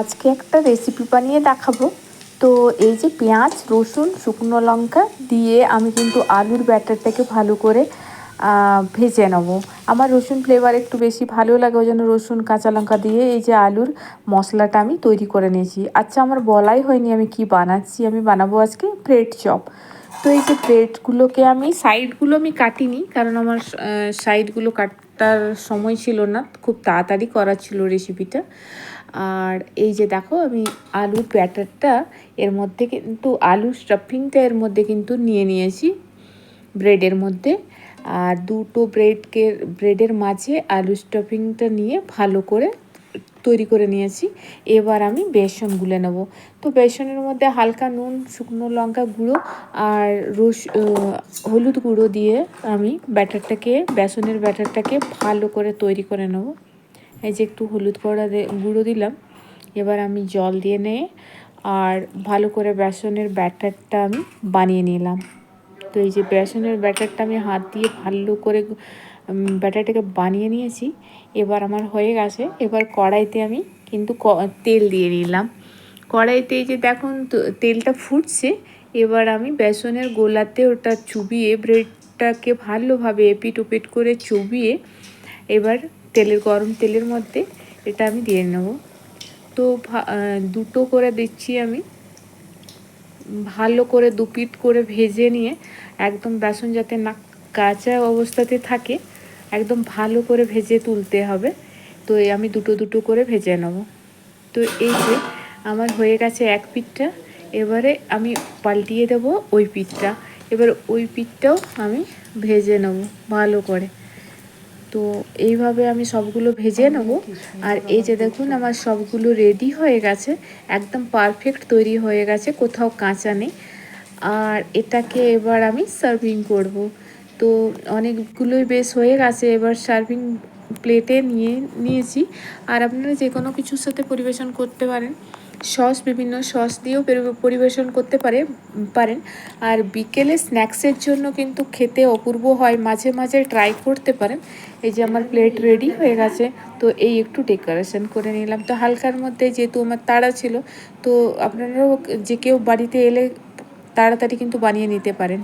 আজকে একটা রেসিপি বানিয়ে দেখাবো। তো এই যে পেঁয়াজ, রসুন, শুকনো লঙ্কা দিয়ে আমি কিন্তু আলুর ব্যাটারটাকে ভালো করে ভেজে নেব। আমার রসুন ফ্লেভার একটু বেশি ভালো লাগে, ওই জন্য রসুন, কাঁচা লঙ্কা দিয়ে এই যে আলুর মশলাটা আমি তৈরি করে নিয়েছি। আচ্ছা আমার বলাই হয়নি আমি কি বানাচ্ছি, আমি বানাবো আজকে ব্রেড চপ তো এই যে ব্রেডগুলোকে আমি সাইডগুলো আমি কাটিনি, কারণ আমার সাইডগুলো কাটার সময় ছিল না। খুব তাড়াতাড়ি করা ছিল রেসিপিটা আর এই যে দেখো, আমি আলুর ব্যাটারটা এর মধ্যে কিন্তু আলুর স্টাফিংটা এর মধ্যে কিন্তু নিয়ে নিয়েছি ব্রেডের মধ্যে। আর দুটো ব্রেডকে ব্রেডের মাঝে আলু স্টাফিংটা নিয়ে ভালো করে তৈরি করে নিয়েছি। এবার আমি বেসন গুলে নেব। তো বেসনের মধ্যে হালকা নুন, শুকনো লঙ্কা গুঁড়ো আর রস হলুদ গুঁড়ো দিয়ে আমি ব্যাটারটাকে, বেসনের ব্যাটারটাকে ভালো করে তৈরি করে নেব। এই যে একটু হলুদ গুঁড়া গুঁড়ো দিলাম। এবার আমি জল দিয়ে নিয়ে আর ভালো করে বেসনের ব্যাটারটা আমি বানিয়ে নিলাম। তো এই যে বেসনের ব্যাটারটা আমি হাত দিয়ে ভালো করে ব্যাটারটাকে বানিয়ে নিয়েছি। এবার আমার হয়ে গেছে। এবার কড়াইতে আমি কিন্তু তেল দিয়ে নিলাম। কড়াইতে যে দেখুন তেলটা ফুটছে। এবার আমি বেসনের গোলাতে ওটা চুবিয়ে, ব্রেডটাকে ভালোভাবে এপিট ওপিট করে চুবিয়ে এবার তেলের, গরম তেলের মধ্যে এটা আমি দিয়ে নেব। তো দুটো করে দিচ্ছি আমি। ভালো করে দুপিট করে ভেজে নিয়ে একদম বেসন যাতে না কাঁচা অবস্থাতে থাকে একদম ভালো করে ভেজে তুলতে হবে। তো আমি দুটো দুটো করে ভেজে নেব। তো এই যে আমার হয়ে গেছে এক পিঠটা, এবারে আমি পাল্টিয়ে দেব ওই পিঠটা। এবার ওই পিঠটাও আমি ভেজে নেব ভালো করে। তো এইভাবে আমি সবগুলো ভেজে নেব। আর এই যে দেখুন আমার সবগুলো রেডি হয়ে গেছে, একদম পারফেক্ট তৈরি হয়ে গেছে, কোথাও কাঁচা নেই। আর এটাকে এবার আমি সার্ভিং করব। তো অনেকগুলোই বেশ হয়ে গেছে। এবার সার্ভিং প্লেটে নিয়ে, নিয়েছি। আর আপনারা যে কোনো কিছুর সাথে পরিবেশন করতে পারেন। সস, বিভিন্ন সস দিয়েও পরিবেশন করতে পারে, পারেন। আর বিকেলে স্ন্যাক্সের জন্য কিন্তু খেতে অপূর্ব হয়। মাঝে মাঝে ট্রাই করতে পারেন। এই যে আমার প্লেট রেডি হয়ে গেছে। তো এই একটু ডেকোরেশন করে নিলাম। তো হালকার মধ্যে যেহেতু আমার তাড়া ছিল, তো আপনারাও যে কেউ বাড়িতে এলে তাড়াতাড়ি কিন্তু বানিয়ে নিতে পারেন।